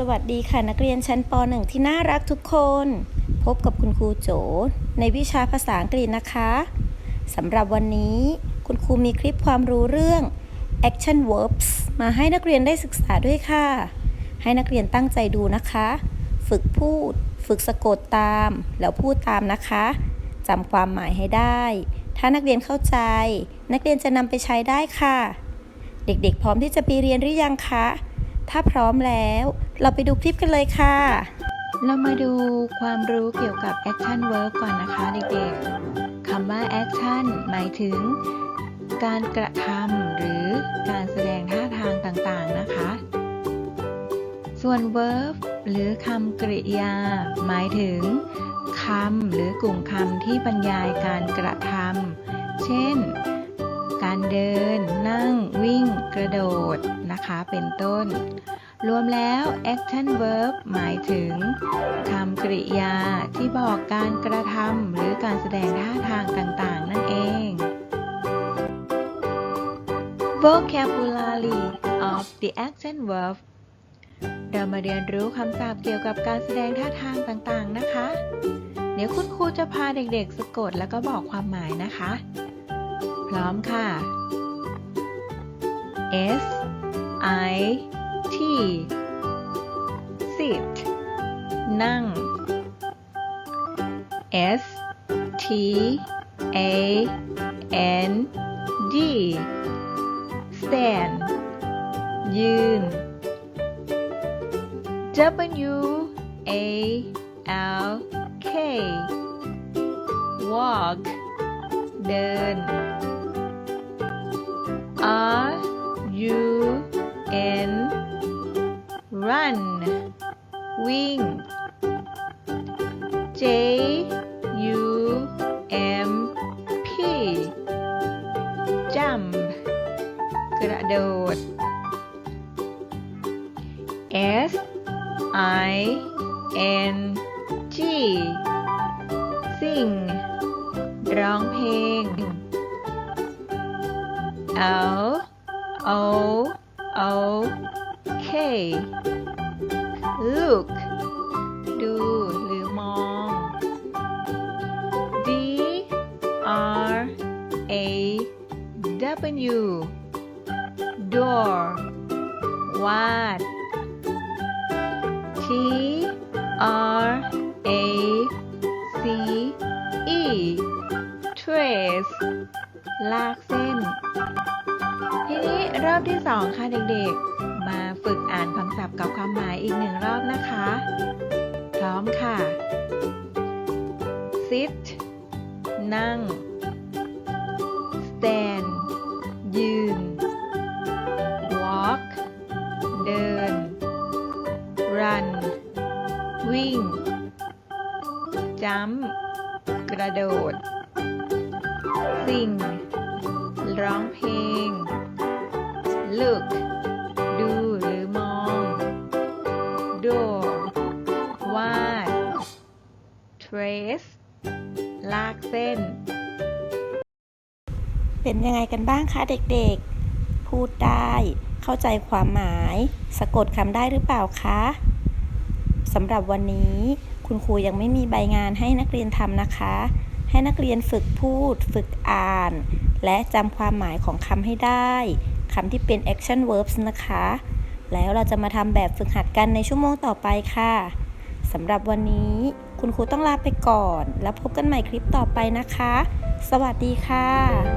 สวัสดีค่ะนักเรียนชั้นป .1 ที่น่ารักทุกคน พบกับคุณครูโจ ในวิชาภาษาอังกฤษนะคะสำหรับวันนี้คุณครูมีคลิปความรู้เรื่อง action verbs มาให้นักเรียนได้ศึกษาด้วยค่ะ ให้นักเรียนตั้งใจดูนะคะ ฝึกพูด ฝึกสะกดตาม แล้วพูดตามนะคะจำความหมายให้ได้ ถ้านักเรียนเข้าใจ นักเรียนจะนำไปใช้ได้ค่ะ เด็กๆ พร้อมที่จะไปเรียนหรือยังคะ ถ้าพร้อมแล้ว เราไปดูคลิปกันเลยค่ะ เรามาดูความรู้เกี่ยวกับ action verb ก่อนนะคะเด็กๆคำว่า action หมายถึง การกระทำหรือการแสดงท่าทางต่างๆนะคะ ส่วน verb หรือคำกริยา หมายถึงคำหรือกลุ่มคำที่บรรยายการกระทำเช่น การเดิน นั่ง วิ่ง กระโดด นะคะเป็นต้น รวมแล้ว action verb หมายถึงคำกริยาที่บอกการกระทำหรือการแสดงท่าทางต่างๆ นั่นเอง Vocabulary of the action verb เรามาเรียนรู้คำศัพท์เกี่ยวกับการแสดงท่าทางต่างๆนะคะ เดี๋ยวคุณครูจะพาเด็กๆ สะกดแล้วก็บอกความหมายนะคะ พร้อมค่ะ S I T sit นั่ง S T A N D stand ยืน W A L K walk เดิน R วิ่ง J U M P jump กระโดด S I N G sing ร้องเพลง L O O K look ดูหรือมอง D R A W door วาด T R A C E trace ลากเส้น ทีนี้รอบที่สองค่ะเด็กๆ มาฝึก อ่านคำศัพท์กับความหมายอีกหนึ่งรอบนะคะ พร้อมค่ะ sit นั่ง stand ยืน walk เดิน run วิ่ง jump กระโดด sing ร้องเพลง look trace ลากเส้น เป็นยังไงกันบ้างคะเด็กๆ พูดได้ เข้าใจความหมาย สะกดคำได้หรือเปล่าคะสำหรับวันนี้คุณครูยังไม่มีใบงานให้นักเรียนทำนะคะ ให้นักเรียนฝึกพูด ฝึกอ่าน และจำความหมายของคำให้ได้คำที่เป็น action verbs นะคะ แล้วเราจะมาทำแบบฝึกหัดกันในชั่วโมงต่อไปค่ะ สำหรับวันนี้ คุณครูต้องลาไปก่อน แล้วพบกันใหม่คลิปต่อไปนะคะ สวัสดีค่ะ